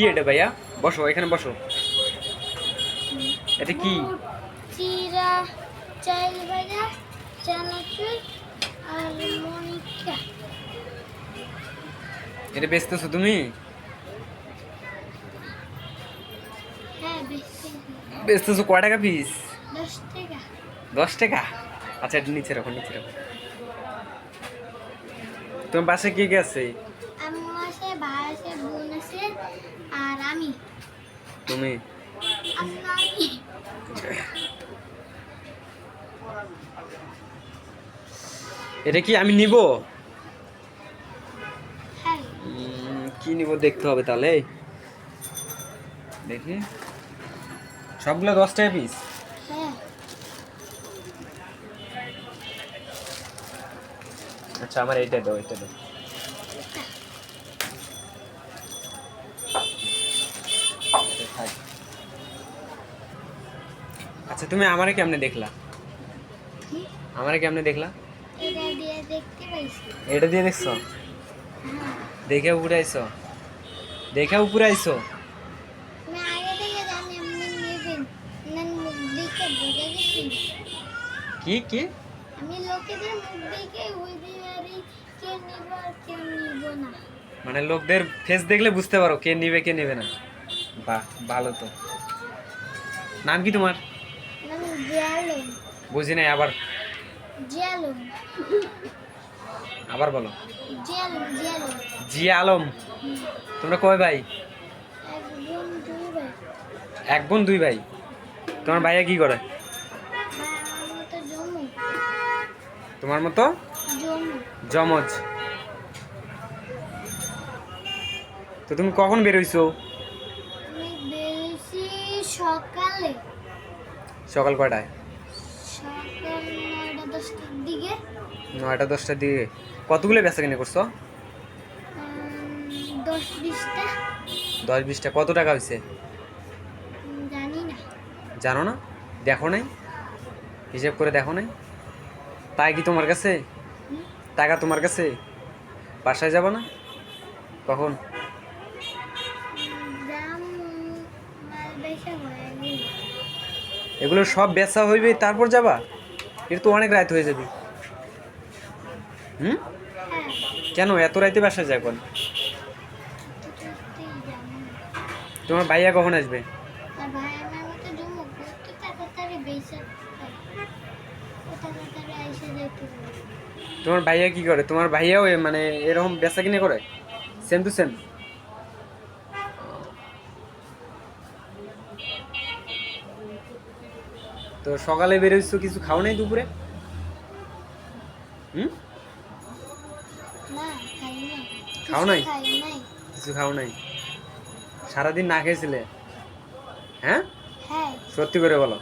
কি এটা ভাইয়া? বসো এখানে বসো। এটা কি? চিরা চাইল ভাজা চানাচুর আর মনিকা এটা বেচতেছো তুমি? হ্যাঁ বেচতেছো কয় টাকা পিস দশ টাকা। দশ টাকা? আচ্ছা এটা নিচে রাখো নিচে রাখো। তোমার বাসায় কে কে আছে আম্মু আছে ভাই আছে বোন আছে আর আমি তুমি? এটা কি আমি নিব? কি নিব দেখতে হবে তাহলে? দেখি। সবগুলো দশ টাকা পিস আচ্ছা আমার এইটা দাও এটা দাও। আচ্ছা তুমি আমারে কেমনে দেখলা? আমারে কেমনে দেখলা? এটা দিয়ে দেখতে পাইছি। এটা দিয়ে দেখছ? হ্যাঁ। দেখে উপরে আইছো দেখে উপরে আইছো কি কি? আমি লোকেদের মুখ দেখে ওই দিয়ারি কে নিব আর কে নিব না। মানে লোকদের ফেস দেখলে বুঝতে পারো কে নিবে কে নেবে না। বাহ ভালো তো। নাম কি তোমার? বুঝি নাই আবার? আবার বলো। জিয়া আলম তোমরা কয় ভাই? এক বোন দুই ভাই। তোমার ভাইয়া কি করে? তোমার মতো? জমজ তো তুমি কখন বেরোইছো সকালে। সকাল কটায় নয়টা দশটার দিকে। কতগুলো বেচা কিনে করছ? দশ বিশটা। কত টাকা হয়েছে উম, জানি না। জানো না? দেখো নাই? হিসেব করে দেখো নাই? তাই কি তোমার কাছে? টাকা তোমার কাছে? বাসায় যাব না? কখন? এগুলো সব বেচা হইবে, তারপর যাবা? এটা তো অনেক রাত হয়ে যাবে। হুম? কেন? এত রাইতে বাসায় যায় এখন তোমার ভাইয়া কখন আসবে? তোমার ভাইয়া কি করে? তোমার ভাইয়াও মানে এরকম বেচা কিনে করে? সেম টু সেম তো সকালে বেরোইছো কিছু খাও নাই দুপুরে? হুম? খাও নাই? কিছু খাও নাই? সারাদিন না খেয়েছিলে? হ্যাঁ? হ্যাঁ। সত্যি করে বলো।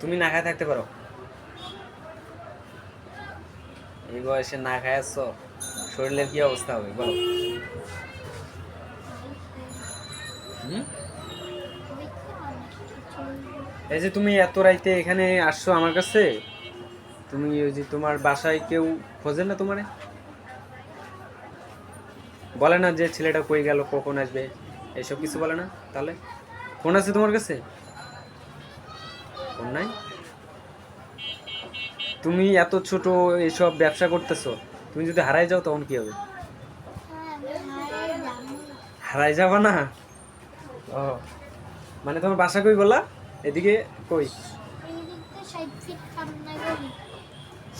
তুমি না খায় থাকতে পারো। এই বয়সে না খায় আসছো শরীরের কি অবস্থা হবে বলো হুম? এই যে তুমি এত রাইতে এখানে আসছো আমার কাছে, তুমি ওই যে তোমার বাসায় কেউ খোঁজে না তোমারে? বলে না যে ছেলেটা কই গেল, কখন আসবে, এইসব কিছু বলে না? তাহলে ফোন আছে তোমার কাছে? ফোন নাই? তুমি এত ছোট এইসব ব্যবসা করতেছো, তুমি যদি হারাই যাও তখন কি হবে? হারাই যাবা না? ও মানে তোমার বাসা কই বললা? এদিকে কই?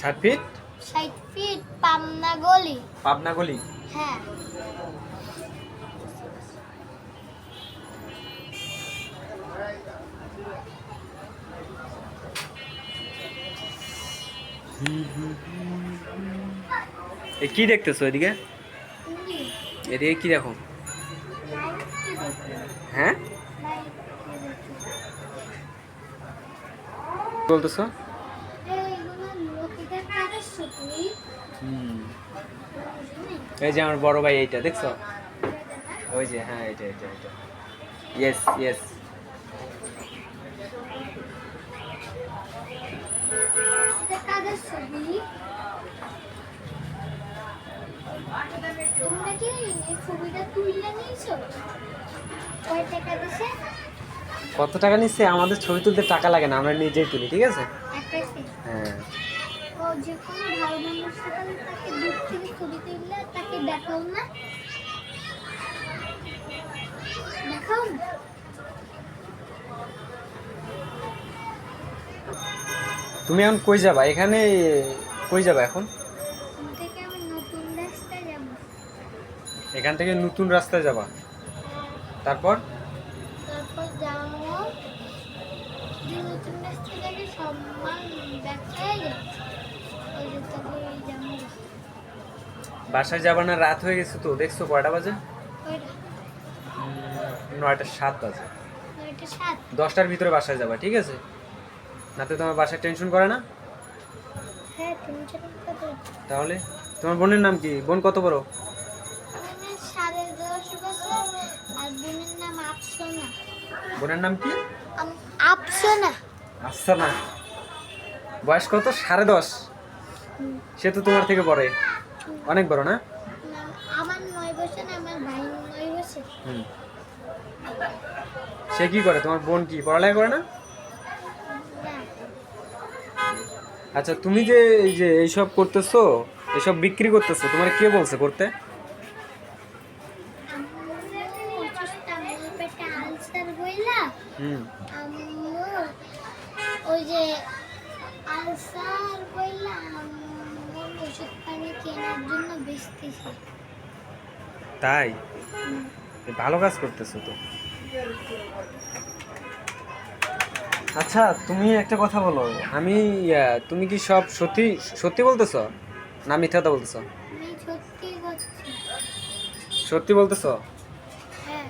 ষাট ফিট ষাট ফিট পামনা গলি। পাবনা গলি? হ্যাঁ। এ কি দেখতেছো এদিকে? এদিকে কি দেখো? হ্যাঁ লাইভ কি দেখো বলতেছো? এই যে আমার বড় ভাই এইটা দেখছ? ওই যে হ্যাঁ এটা এটা এটা ইয়েস ইয়েস তোমরা কি এই ছবিটা তুলে নিয়েছো? কয় টাকা দিছে? কত টাকা নিচ্ছে? আমাদের ছবি তুলতে টাকা লাগে না আমরা নিজেই তুলি ঠিক আছে? হ্যাঁ। তুমি এখন কই যাবা? এখানে কই যাবা এখন? এখান থেকে নতুন রাস্তায় যাব। তারপর তারপর যাব সম্মান বাসায় যাবা না রাত হয়ে গেছে তো দেখছ কয়টা বাজে? নয়টা সাত বাজে। দশটার ভিতরে বাসায় যাবা ঠিক আছে? না তো তোমার বাসায় টেনশন করে না? হ্যাঁ তাহলে? তোমার বোনের নাম কি? বোন কত বড়? বোনের নাম কি? আফসোনা। আচ্ছা না। বয়স কত? সাড়ে দশ। সে তো তোমার থেকে বড় অনেক বড় না? না, আমার নয় বছর আমার ভাই নয় বছর। হুম। সে কি করে? তোমার বোন কি পড়ালেখা করে না। আচ্ছা তুমি যে এই যে এইসব করতেছো এইসব বিক্রি করতেছো তোমার কে বলছে করতে? কেনার জন্য বেচতেছি তাই? ভালো কাজ করতেছো তো। আচ্ছা তুমি একটা কথা বলো। আমি তুমি কি সব সত্যি সত্যি বলতেছ? না মিথ্যা বলতেছ? সত্যি বলতেছো হ্যাঁ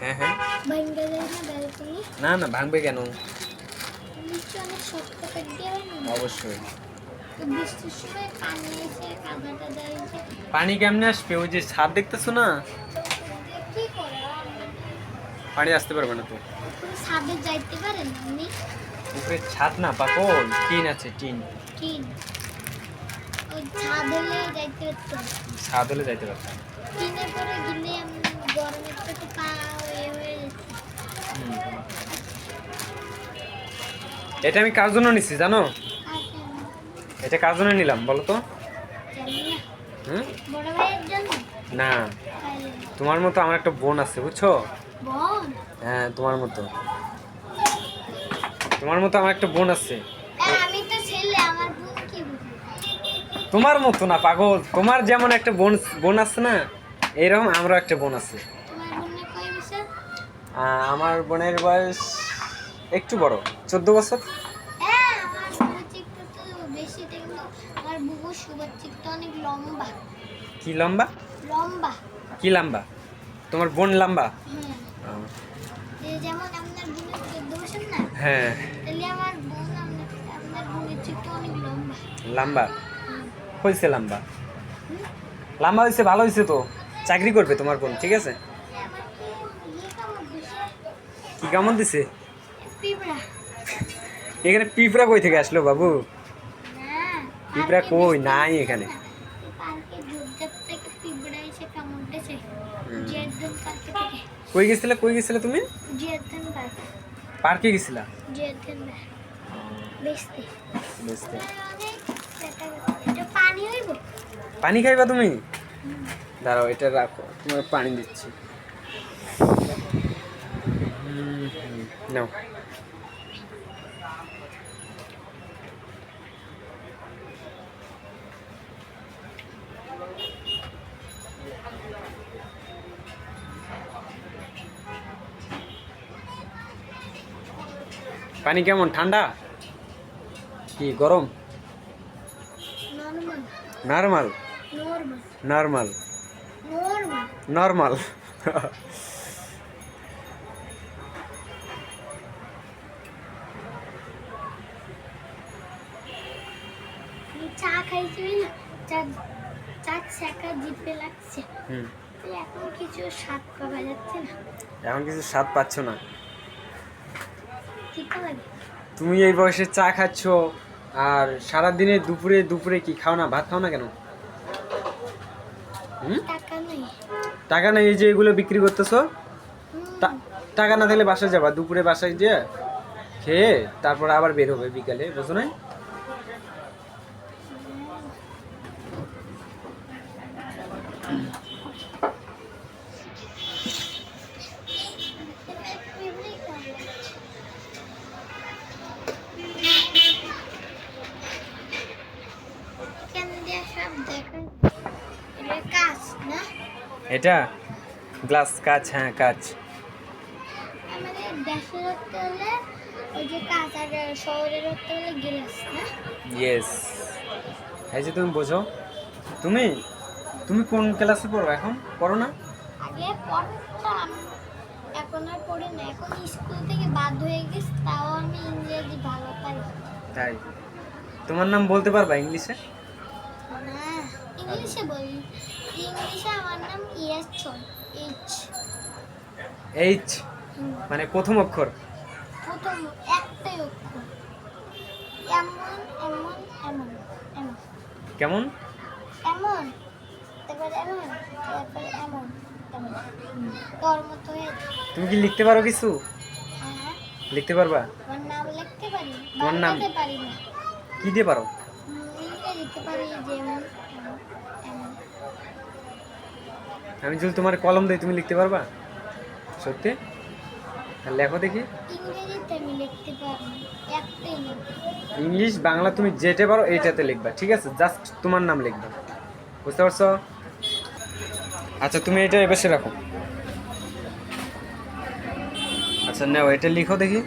হ্যাঁ হ্যাঁ ভাঙ্গা যায় না না ভাঙবে কেন? অবশ্যই। পানি কেমনে আসবে? ওই যে ছাদ দেখতেছো না? পানি আসতে পারবে না তো। উপরে ছাদে যাইতে পারেন আপনি উপরে ছাদ না পাকল? টিন আছে টিন। ওই ছাদ হলে যাইতে হচ্ছে ছাদ হলে যাইতে পারবে কিনে পরে গেলে আমি গরমের থেকে পা এটা আমি কার জন্য নিচ্ছি জানো? এটা কার জন্য নিলাম বলো তো? না তোমার মতো আমার একটা বোন আছে বুঝছ? হ্যাঁ তোমার মতো। তোমার মতো আমার একটা বোন আছে। তোমার মতো না পাগল। তোমার যেমন একটা বোন বোন আছে না এইরকম আমারও একটা বোন আছে। আমার বোনের বয়স একটু বড়। চোদ্দ বছর? হ্যাঁ কি লম্বা? লম্বা। কি লম্বা? তোমার বোন লম্বা? হ্যাঁ। যেমন আপনার বোনের চোদ্দ বছর না? হ্যাঁ। তাহলে আমার বোন আপনার আপনার বোনের চিকটা অনেক লম্বা। লম্বা? লম্বা? ভালো হয়েছে তো। চাকরি করবে তোমার বোন ঠিক আছে? দিছে? কি কেমন দিছে? পিঁপড়া। এখানে পিঁপড়া কই থেকে আসলো বাবু? পিঁপড়া কই? নাই এখানে। কই গেছিলে? কই গেছিলে তুমি? পার্কে গেছিলা? পানি খাইবা তুমি? দাঁড়াও এটা রাখো। তোমার পানি দিচ্ছি। নাও। পানি কেমন ঠান্ডা? কি গরম? নর্মাল। নর্মাল? নর্মাল। চা খাইছি না? চা চা ছেঁকা জিপে লাগছে। এখন কিছু স্বাদ পাওয়া যাচ্ছে না। এখন কিছু স্বাদ পাচ্ছ না। তুমি এই বয়সে চা খাচ্ছ আর সারা দিনে দুপুরে দুপুরে কি খাও না ভাত খাও না কেন? টাকা নেই। এই যে এগুলো বিক্রি করতেছো? টাকা না থাকলে বাসায় যাবা দুপুরে বাসায় গিয়ে খেয়ে তারপর আবার বের হবে বিকালে বুঝো না এমনি খাব। এখান দিয়ে সব দেখেন এটা কাজ না এটা? গ্লাস কাচ হ্যাঁ কাচ। ইয়েস এই যে তুমি বোঝো। তুমি? তুমি কোন ক্লাসে পড়ো এখন? পড়ো না? আগে পড়তাম। এখন আর পড়ি না। এখন স্কুল থেকে বাদ হয়ে গেছি তাও আমি ইংরেজি ভালো পারি তাই? তোমার নাম বলতে পারবা ইংলিশে? না ইংলিশে বলি। ইংলিশে আমার নাম ইয়াসন এইচ এইচ মানে প্রথম অক্ষর? প্রথম একটাই অক্ষর। এমন এমন এমন এমন। কেমন? এমন তারপরে এমন তারপরে এমন তোর মতো তুমি কি লিখতে পারো কিছু? হ্যাঁ। লিখতে পারবা? আমার নাম লিখতে পারি? তোমার নাম? পারি না। কি দিয়ে পারো? লিখতে পারি যেমন এমন এমন আমি যদি তোমার কলম দিই তুমি লিখতে পারবা? সত্যি? লেখো দেখি। ইংলিশ বাংলা তুমি যেটা পারো এইটাতে লিখবা ঠিক আছে? জাস্ট তোমার নাম লিখবা। বুঝতে পারছ? আচ্ছা তুমি এটা এবার রাখো। আচ্ছা নাও এটা লিখো দেখি।